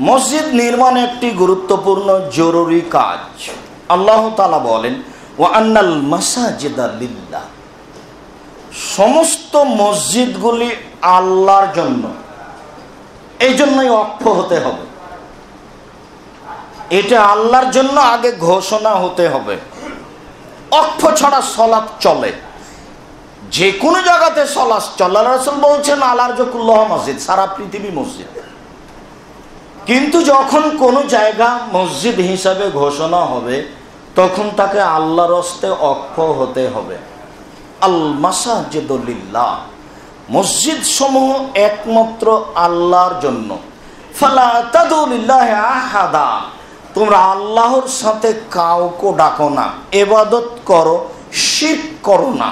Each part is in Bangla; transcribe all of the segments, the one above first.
মসজিদ নির্মাণ একটি গুরুত্বপূর্ণ জরুরি কাজ। আল্লাহ তালা বলেন ও আন্নাল মাসাজিদা লিল্লাহ। সমস্ত মসজিদগুলি আল্লাহর জন্য। এই জন্যই অক্ষ হতে হবে। এটা আল্লাহর জন্য আগে ঘোষণা হতে হবে। অক্ষ ছাড়া সলাপ চলে। যে কোনো জায়গাতে সলাস চল্লা রসুল বলছেন আলার জকুল্লাহ মসজিদ, সারা পৃথিবী মসজিদ। কিন্তু যখন কোনো জায়গা মসজিদ হিসাবে ঘোষণা হবে, তখন তাকে আল্লাহর হস্তে অক্ষ হতে হবে। আল মাসাজিদুল্লাহ মসজিদ সমূহ একমাত্র আল্লাহর জন্য। আহাদা। তোমরা আল্লাহর সাথে কাউকে ডাকো না, এবাদত করো শির করো না।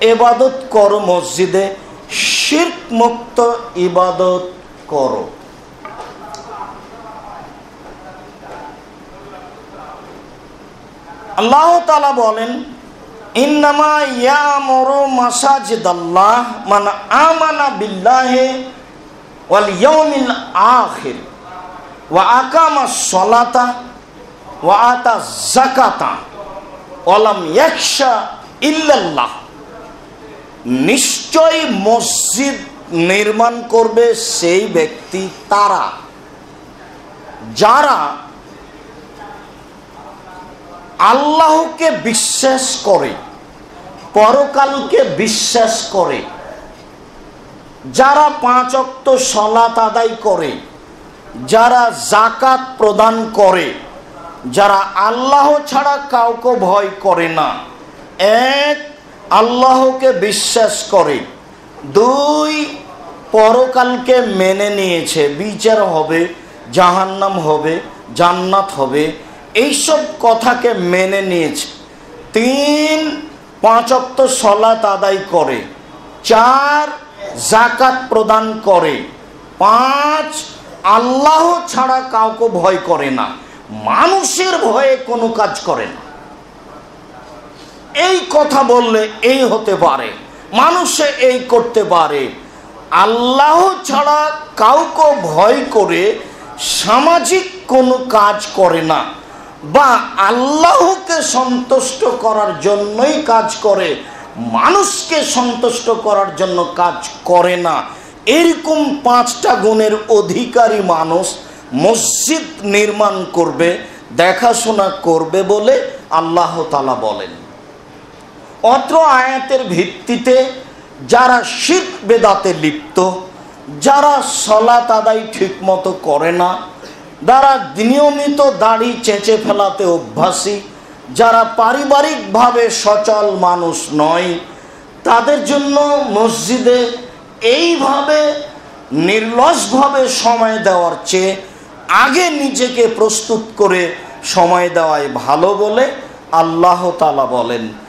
এবাদত করো মসজিদে শির মুক্ত ইবাদত করো। আল্লাহ তালা বলেন মাসাজিদাল্লাহ মান বিল্লাহি ওয়া সলাতা ওয়া ইল্লাল্লাহ। নিশ্চয় মসজিদ নির্মাণ করবে সেই ব্যক্তি তারা। যারা আল্লাহকে বিশ্বাস করে, পরকালকে বিশ্বাস করে। যারা পাঁচ অক্ত সলাত আদায় করে, যারা জাকাত প্রদান করে, যারা আল্লাহ ছাড়া কাউকে ভয় করে না, এক, আল্লাহকে বিশ্বাস করে। দুই, পরকালকে মেনে নিয়েছে। বিচার হবে, জাহান্নাম হবে, জান্নাত হবে। এইসব কথাকে মেনে নিয়েছে। তিন পাঁচ অক্ত সলাত আদায় করে, চার জাকাত প্রদান করে, পাঁচ আল্লাহ ছাড়া কাউকে ভয় করে না, মানুষের ভয়ে কোনো কাজ করে না। এই কথা বললে এই হতে পারে, মানুষে এই করতে পারে। আল্লাহ ছাড়া কাউকে ভয় করে সামাজিক কোনো কাজ করে না। বা আল্লাহকে সন্তুষ্ট করার জন্যই কাজ করে, মানুষকে সন্তুষ্ট করার জন্য কাজ করে না। এরকম পাঁচটা গুণের অধিকারী মানুষ মসজিদ নির্মাণ করবে, দেখাশোনা করবে বলে আল্লাহ তালা বলেন। অত্র আয়াতের ভিত্তিতে যারা শিখ বেদাতে লিপ্ত, যারা সলাত আদায় ঠিকমতো করে না যারা নিয়মিত দাড়ি চেঁচে ফেলাতে অভ্যাসী, যারা পারিবারিকভাবে সচল মানুষ নয়, তাদের জন্য মসজিদে এইভাবে নির্লসভাবে সময় দেওয়ার চেয়ে আগে নিজেকে প্রস্তুত করে সময় দেওয়াই ভালো বলে আল্লাহ তালা বলেন।